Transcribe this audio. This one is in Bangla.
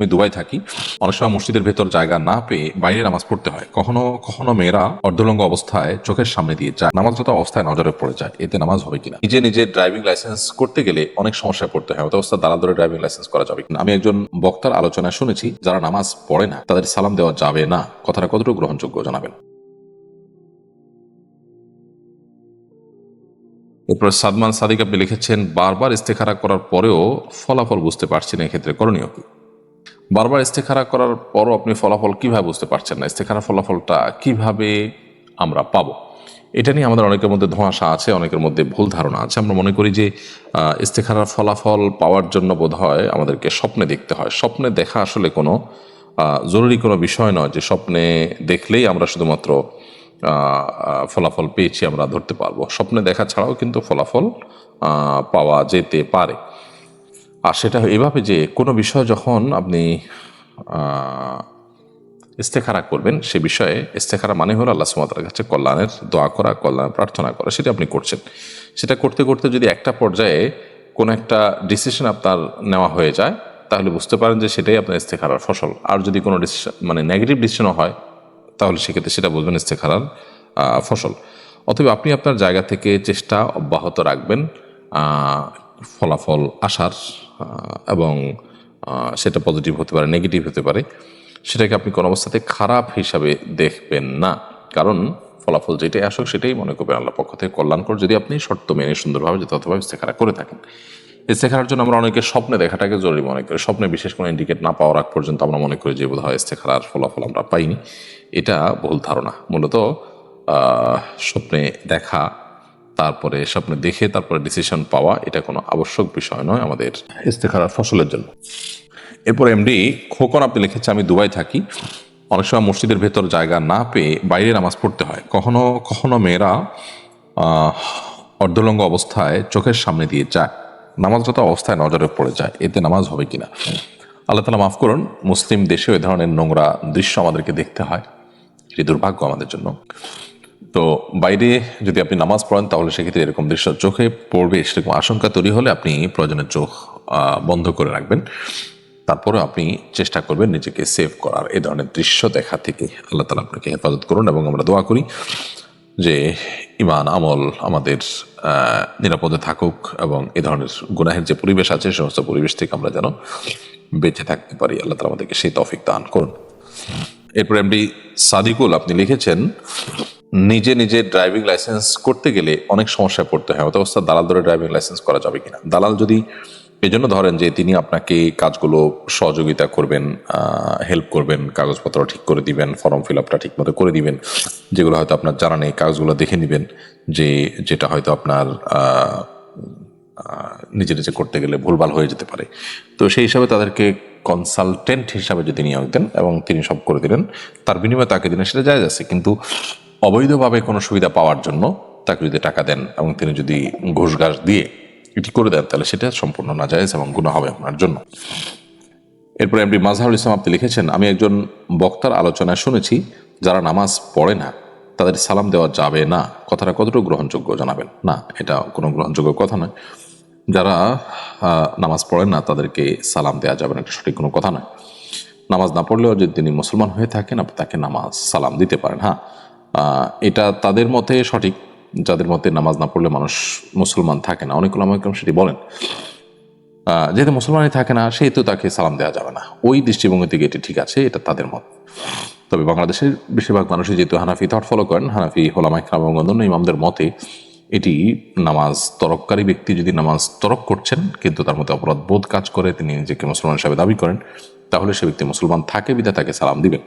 আমি দুবাই থাকি। অনেক সময় মসজিদের ভেতর জায়গা না পেয়ে বাইরে নামাজ পড়তে হয়। কখনো কখনো মেয়েরা অর্ধলঙ্গ অবস্থায় চোখের সামনে দিয়ে যায়। নামাজরত অবস্থায় নজরে পড়ে যায়, এতে নামাজ হবে কিনা? নিজে নিজে ড্রাইভিং লাইসেন্স করতে গেলে অনেক সমস্যায় পড়তে হয়। অবস্থা দাঁড়া ধরে ড্রাইভিং লাইসেন্স করা যাবে আমি একজন বক্তার আলোচনায় শুনেছি, যারা নামাজ পড়ে না, তাদের সালাম দেওয়া যাবে না। কথাটা কতটুকু গ্রহণযোগ্য জানাবেন? এরপর সাদমান সাদিক আপনি লিখেছেন, বারবার ইস্তেখারা করার পরেও ফলাফল বুঝতে পারছি না এক্ষেত্রে। করণীয় কি? বারবার ইস্তেখারা করার পরও আপনি ফলাফল কীভাবে বুঝতে পারছেন না? ইস্তেখারা ফলাফলটা কীভাবে আমরা পাবো? এটা নিয়ে আমাদের অনেকের মধ্যে ধোঁয়াশা আছে, অনেকের মধ্যে ভুল ধারণা আছে। আমরা মনে করি যে ইস্তেখারার ফলাফল পাওয়ার জন্য বোধ হয় আমাদেরকে স্বপ্নে দেখতে হয়। স্বপ্নে দেখা আসলে কোনো জরুরি কোনো বিষয় নয় যে স্বপ্নে দেখলেই আমরা শুধুমাত্র ফলাফল পেয়েছি, আমরা ধরতে পারব। স্বপ্নে দেখা ছাড়াও কিন্তু ফলাফল পাওয়া যেতে পারে। আর সেটা এভাবে যে কোনো বিষয় যখন আপনি ইস্তেখারা করবেন, সে বিষয়ে ইস্তেখারা মানে হলো আল্লাহ সুমাতার কাছে কল্যাণের দোয়া করা, কল্যাণ প্রার্থনা করা, সেটা আপনি করছেন। সেটা করতে করতে যদি একটা পর্যায়ে কোনো একটা ডিসিশন আপনার নেওয়া হয়ে যায়, তাহলে বুঝতে পারেন যে সেটাই আপনার ইস্তেখারার ফসল। আর যদি কোনো ডিসিশন মানে নেগেটিভ ডিসিশনও হয়, তাহলে সেক্ষেত্রে সেটা বুঝবেন ইস্তেখারার ফসল। অথবা আপনি আপনার জায়গা থেকে চেষ্টা অব্যাহত রাখবেন ফলাফল আসার এবং সেটা পজিটিভ হতে পারে নেগেটিভ হতে পারে, সেটাকে আপনি কোনো অবস্থাতে খারাপ হিসাবে দেখবেন না। কারণ ফলাফল যেটাই আসুক, সেটাই মনে করবেন আল্লাহ পক্ষ থেকে কল্যাণকর। যদি আপনি শর্ত মেনে সুন্দরভাবে যথাযথভাবে ইস্তেখারা করে থাকেন। ইস্তেখারার জন্য আমরা অনেকে স্বপ্নে দেখাটাকে জরুরি মনে করি। স্বপ্নে বিশেষ কোনো ইন্ডিকেট না পাওয়ার আগ পর্যন্ত আমরা মনে করি যে বোধ হয় ইস্তেখারার ফলাফল আমরা পাইনি। এটা ভুল ধারণা। মূলত স্বপ্নে দেখা তারপরে স্বপ্ন দেখে তারপরে ডিসিশন পাওয়া, এটা কোনো আবশ্যক বিষয় নয় আমাদের ইস্তেখারার ফসলের জন্য। এরপর এমডি খোকন আপনি লিখেছে আমি দুবাই থাকি। অনেক সময় মসজিদের ভেতর জায়গা না পেয়ে বাইরে নামাজ পড়তে হয়। কখনো কখনো মেয়েরা অর্ধলঙ্গ অবস্থায় চোখের সামনে দিয়ে যায়। নামাজরত অবস্থায় নজরে পড়ে যায়, এতে নামাজ হবে কিনা? আল্লাহ তালা মাফ করুন, মুসলিম দেশেও এ ধরনের নোংরা দৃশ্য আমাদেরকে দেখতে হয়। এটি দুর্ভাগ্য আমাদের জন্য। তো বাইরে যদি আপনি নামাজ পড়েন, তাহলে সেক্ষেত্রে এরকম দৃশ্য চোখে পড়বে, সেরকম আশঙ্কা তৈরি হলে আপনি প্রয়োজনের চোখ বন্ধ করে রাখবেন। তারপরে আপনি চেষ্টা করবেন নিজেকে সেভ করার। এ ধরনের দৃশ্য দেখা থেকে আল্লাহ তালা আপনাকে হেফাজত করুন এবং আমরা দোয়া করি যে ইমান আমল আমাদের নিরাপদে থাকুক এবং এ ধরনের গুনাহের যে পরিবেশ আছে, সমস্ত পরিবেশ থেকে আমরা যেন বেঁচে থাকতে পারি। আল্লাহ তালা আমাদেরকে সেই তফিক দান করুন। এরপরে এমডি সাদিকুল আপনি লিখেছেন নিজে নিজে ড্রাইভিং লাইসেন্স করতে গেলে অনেক সমস্যায় পড়তে হয়। অবস্থা দালাল ধরে ড্রাইভিং লাইসেন্স করা যাবে কিনা। দালাল যদি এজন্য ধরেন যে তিনি আপনাকে কাজগুলো সহযোগিতা করবেন হেল্প করবেন, কাগজপত্র ঠিক করে দিবেন ফর্ম ফিল আপটা ঠিক মতো করে দিবেন, যেগুলো হয়তো আপনার জানা নেই, কাগজগুলো দেখে নেবেন যে যেটা হয়তো আপনার নিজে নিজে করতে গেলে ভুলভাল হয়ে যেতে পারে। তো সেই হিসাবে তাদেরকে কনসালটেন্ট হিসাবে যদি নিয়োগ দেন এবং তিনি সব করে দিলেন, তার বিনিময়ে তাকে দিলেন, সেটা যায় আছে। কিন্তু অবৈধভাবে কোনো সুবিধা পাওয়ার জন্য তাকে যদি টাকা দেন এবং তিনি যদি ঘুষ ঘাস দিয়ে এটি করে দেন, তাহলে সেটা সম্পূর্ণ না যায় এবং গুণা হবে আপনার জন্য। এরপর এমডি মাজহারুল ইসলাম আপনি লিখেছেন, আমি একজন বক্তার আলোচনায় শুনেছি, যারা নামাজ পড়ে না, তাদের সালাম দেওয়া যাবে না। কথাটা কতটুকু গ্রহণযোগ্য জানাবেন? না, এটা কোনো গ্রহণযোগ্য কথা নয়। যারা নামাজ পড়েন না, তাদেরকে সালাম দেওয়া যাবে না, এটা সঠিক কোনো কথা নয়। নামাজ না পড়লেও যদি তিনি মুসলমান হয়ে থাকেন, আপনি তাকে নামাজ সালাম দিতে পারেন। হ্যাঁ এটা তাদের মতে সঠিক, যাদের মতে নামাজ না পড়লে মানুষ মুসলমান থাকে না। অনেক ওলামাইকরাম সেটি বলেন। যেহেতু মুসলমানই থাকে না, সেহেতু তাকে সালাম দেওয়া যাবে না। ওই দৃষ্টিভঙ্গি থেকে এটি ঠিক আছে, এটা তাদের মত। তবে বাংলাদেশের বেশিরভাগ মানুষই যেহেতু হানাফি থট ফলো করেন, হানাফি হোলামা ইকরাম এবং অন্যান্য ইমামদের মতে এটি নামাজ তরককারী ব্যক্তি যদি নামাজ তরক করছেন, কিন্তু তার মধ্যে অপরাধ বোধ কাজ করে, তিনি নিজেকে মুসলমান হিসাবে দাবি করেন, তাহলে সে ব্যক্তি মুসলমান থাকে বিধা তাকে সালাম দিবেন।